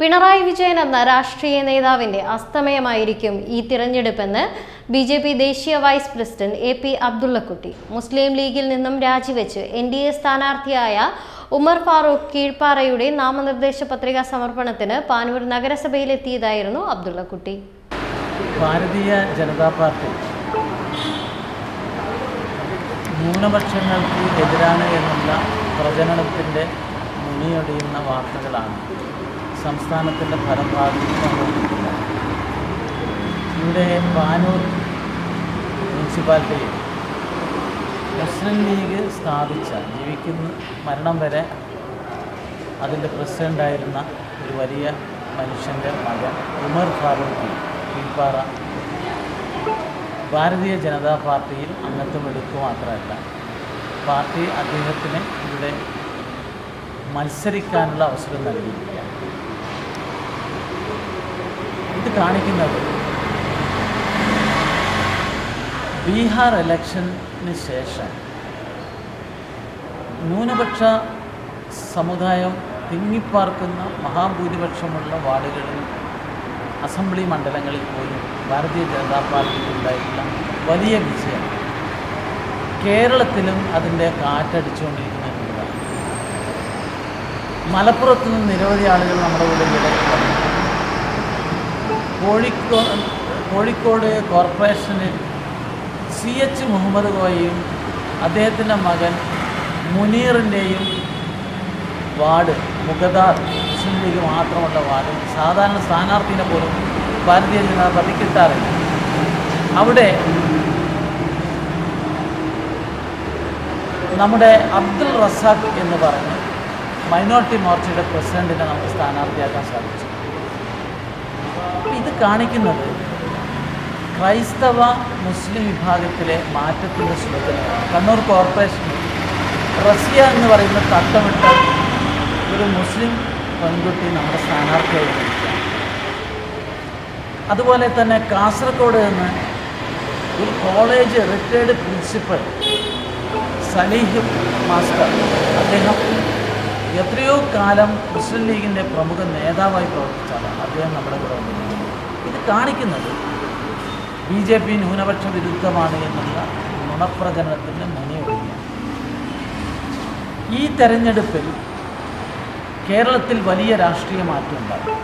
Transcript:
പിണറായി വിജയൻ എന്ന രാഷ്ട്രീയ നേതാവിന്റെ അസ്തമയമായിരിക്കും ഈ തിരഞ്ഞെടുപ്പെന്ന് ബി ജെ പി ദേശീയ vice president A P Abdullakutty Muslim ലീഗിൽ നിന്നും രാജിവെച്ച് എൻ ഡി എ സ്ഥാനാർത്ഥിയായ ഉമർ ഫാറൂഖ് കീഴ്പ്പാറയുടെ നാമനിർദ്ദേശ പത്രിക സമർപ്പണത്തിന് പാനൂർ നഗരസഭയിലെത്തിയതായിരുന്നു അബ്ദുള്ളക്കുട്ടി. ഭാരതീയ ജനതാ പാർട്ടി ന്യൂനപക്ഷങ്ങൾക്ക് എതിരാണ് എന്നുള്ള പ്രചരണത്തിന്റെ മുനിയൊടിയുന്ന വാർത്തകളാണ്. സംസ്ഥാനത്തിന്റെ ഫലം ബാധിച്ചുകൊണ്ടിരിക്കുന്നത് ഇവിടെ പാനൂർ മുനിസിപ്പാലിറ്റിയിൽ മുസ്ലിം ലീഗ് സ്ഥാപിച്ച ജീവിക്കുന്ന മരണം വരെ അതിന്റെ പ്രസിഡന്റായിരുന്ന ഒരു വലിയ മനുഷ്യന്റെ മകൻ ഉമർ ഫാറൂഖി കീഴ്പ്പാറ. ഭാരതീയ ജനതാ പാർട്ടിയിൽ അംഗത്വം എടുക്കുക മാത്രമല്ല പാർട്ടി അദ്ദേഹത്തിന് ഇവിടെ മത്സരിക്കാനുള്ള അവസരം നൽകിയില്ല ഇത് കാണിക്കുന്നത്. ബീഹാർ ഇലക്ഷന് ശേഷം ന്യൂനപക്ഷ സമുദായം തിങ്ങിപ്പാർക്കുന്ന മഹാഭൂരിപക്ഷമുള്ള വാർഡുകളിൽ അസംബ്ലി മണ്ഡലങ്ങളിൽ പോലും ഭാരതീയ ജനതാ പാർട്ടിക്ക് ഉണ്ടായിട്ടുള്ള വലിയ വിജയം. കേരളത്തിലും അതിന്റെ കാറ്റടിച്ചുകൊണ്ടിരിക്കുന്ന മലപ്പുറത്ത് നിന്ന് നിരവധി ആളുകൾ നമ്മുടെ കൂടെ ഇവിടെ. കോഴിക്കോ കോഴിക്കോട് കോർപ്പറേഷനിൽ സി എച്ച് മുഹമ്മദ് കോയയും അദ്ദേഹത്തിന്റെ മകൻ മുനീറിന്റെയും വാർഡ് മുഖദാർ മുസ്ലിം ലീഗ് മാത്രമുള്ള വാർഡ് സാധാരണ സ്ഥാനാർത്ഥിനെ പോലും ഭാരതീയ ജനതാ പാർട്ടി കിട്ടാറില്ല. അവിടെ നമ്മുടെ അബ്ദുൾ റസാഖ് എന്ന് പറഞ്ഞ് മൈനോറിറ്റി മോർച്ചയുടെ പ്രസിഡന്റിനെ നമുക്ക് സ്ഥാനാർത്ഥിയാക്കാൻ സാധിച്ചു. ഇത് കാണിക്കുന്നത് ക്രൈസ്തവ മുസ്ലിം വിഭാഗത്തിലെ മാറ്റത്തിന്റെ സുലഭനമാണ് കണ്ണൂർ കോർപ്പറേഷൻ. റസിയ എന്ന് പറയുന്ന തട്ടമിട്ട ഒരു മുസ്ലിം പെൺകുട്ടി നമ്മുടെ സ്ഥാനാർത്ഥിയായി അതുപോലെ തന്നെ കാസർഗോഡ് നിന്ന് ഒരു college retired principal Salih master. അദ്ദേഹം എത്രയോ കാലം മുസ്ലിം ലീഗിന്റെ പ്രമുഖ നേതാവായി പ്രവർത്തിച്ചാണ് അദ്ദേഹം നമ്മുടെ കൂടെ ഇത് കാണിക്കുന്നത് ബി ജെ പി ന്യൂനപക്ഷ വിരുദ്ധമാണ് എന്നുള്ള നുണപ്രചരണത്തിന്റെ മുനിയൊഴിയാണ് ഈ തെരഞ്ഞെടുപ്പിൽ കേരളത്തിൽ വലിയ രാഷ്ട്രീയ മാറ്റം ഉണ്ടാകും